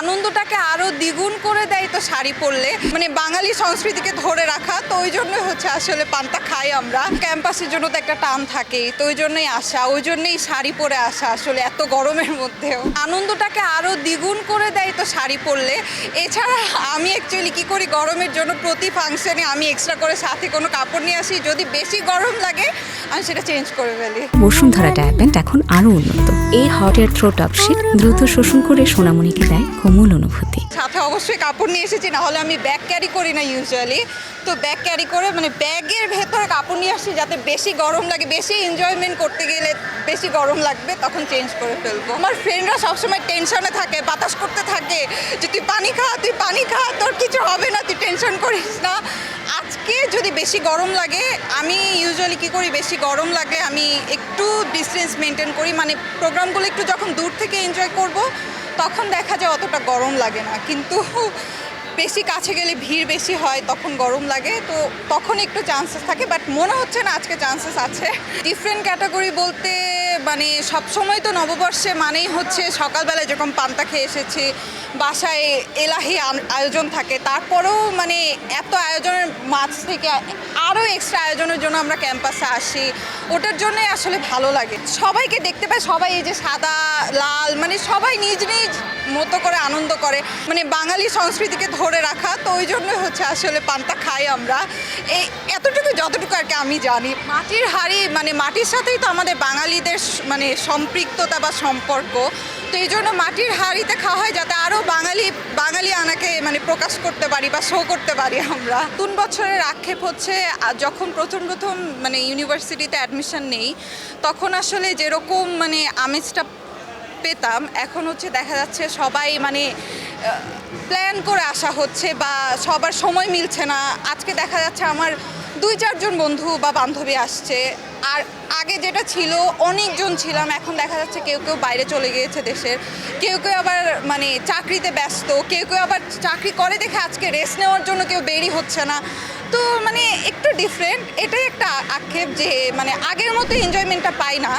আনন্দটাকে আরও দ্বিগুণ করে দেয় তো শাড়ি পরলে। মানে বাঙালি সংস্কৃতিকে ধরে রাখা, তো ওই জন্য হচ্ছে আসলে পান্তা খাই আমরা। ক্যাম্পাসের জন্য তো একটা টান থাকেই, তো ওই জন্যই আসা, ওই জন্যই শাড়ি পরে আসা আসলে এত গরমের মধ্যেও। আনন্দটাকে আরও দ্বিগুণ করে দেয় তো শাড়ি পরলে। এছাড়া আমি অ্যাকচুয়ালি কি করি, গরমের জন্য প্রতি ফাংশনে আমি এক্সট্রা করে সাথে কোনো কাপড় নিয়ে আসি। যদি বেশি গরম লাগে, আমি সেটা চেঞ্জ করে ফেলি। বসুন্ধরা ডায়াপেন্ট এখন আরও উন্নত। এই হট এয়ার থ্রো টপ দ্রুত শোষণ করে সোনামণিকে দেয় কোমল অনুভূতি। সাথে অবশ্যই কাপড় নিয়ে এসেছি না হলে আমি ব্যাগ ক্যারি করি না ইউজুয়ালি তো ব্যাগ ক্যারি করে মানে ব্যাগের ভেতরে কাপড় নিয়ে আসছি যাতে বেশি গরম লাগে, বেশি এনজয়মেন্ট করতে গেলে বেশি গরম লাগবে, তখন চেঞ্জ করে ফেলব। আমার ফ্রেন্ডরা সবসময় টেনশনে থাকে, বাতাস করতে থাকে, যে তুই পানি খা, তুই পানি খা, তোর কিছু হবে না, তুই টেনশন করিস না। বেশি গরম লাগে, আমি ইউজুয়ালি কি করি, বেশি গরম লাগলে আমি একটু ডিস্টেন্স মেনটেন করি মানে প্রোগ্রামগুলো একটু যখন দূর থেকে এনজয় করব, তখন দেখা যায় অতটা গরম লাগে না। কিন্তু বেশি কাছে গেলে ভিড় বেশি হয়, তখন গরম লাগে, তো তখন একটু চান্সেস থাকে বাট মনে হচ্ছে না আজকে চান্সেস আছে। ডিফারেন্ট ক্যাটাগরি বলতে মানে সবসময় তো নববর্ষে মানেই হচ্ছে সকালবেলায় যেরকম পান্তা খেয়ে এসেছি, বাসায় এলাহি আয়োজন থাকে, তারপরেও মানে এত আয়োজনের মাঝ থেকে আরও এক্সট্রা আয়োজনের জন্য আমরা ক্যাম্পাসে আসি। ওটার জন্যই আসলে ভালো লাগে। সবাইকে দেখতে পাই, সবাই এই যে সাদা, লাল মানে সবাই নিজ নিজ মতো করে আনন্দ করে। মানে বাঙালি সংস্কৃতিকে ধরে রাখা, তো ওই জন্যই হচ্ছে আসলে পান্তা খাই আমরা। এই এতটুকু, যতটুকু আর কি আমি জানি। মাটির হাড়ি মানে মাটির সাথেই তো আমাদের বাঙালিদের মানে সম্পৃক্ততা বা সম্পর্ক। তো এই জন্য মাটির হাড়িতে খাওয়া হয় যাতে আরও বাঙালি বাঙালি আনাকে মানে প্রকাশ করতে পারি বা শো করতে পারি আমরা। নতুন বছরের আক্ষেপ হচ্ছে যখন প্রথম প্রথম মানে ইউনিভার্সিটিতে অ্যাডমিশন নেই, তখন আসলে যেরকম মানে আমেজটা পেতাম, এখন হচ্ছে দেখা যাচ্ছে সবাই মানে প্ল্যান করে আসা হচ্ছে বা সবার সময় মিলছে না। আজকে দেখা যাচ্ছে আমার দুই চারজন বন্ধু বা বান্ধবী আসছে। আর আগে যেটা ছিল, অনেকজন ছিলাম। এখন দেখা যাচ্ছে কেউ কেউ বাইরে চলে গিয়েছে দেশের। কেউ কেউ আবার মানে চাকরিতে ব্যস্ত। কেউ কেউ আবার চাকরি করে দেখে আজকে রেস্ট নেওয়ার জন্য কেউ বেরি হচ্ছে না। তো মানে একটু ডিফারেন্ট এটাই একটা আক্ষেপ যে মানে আগের মতো এনজয়মেন্টটা পাই না।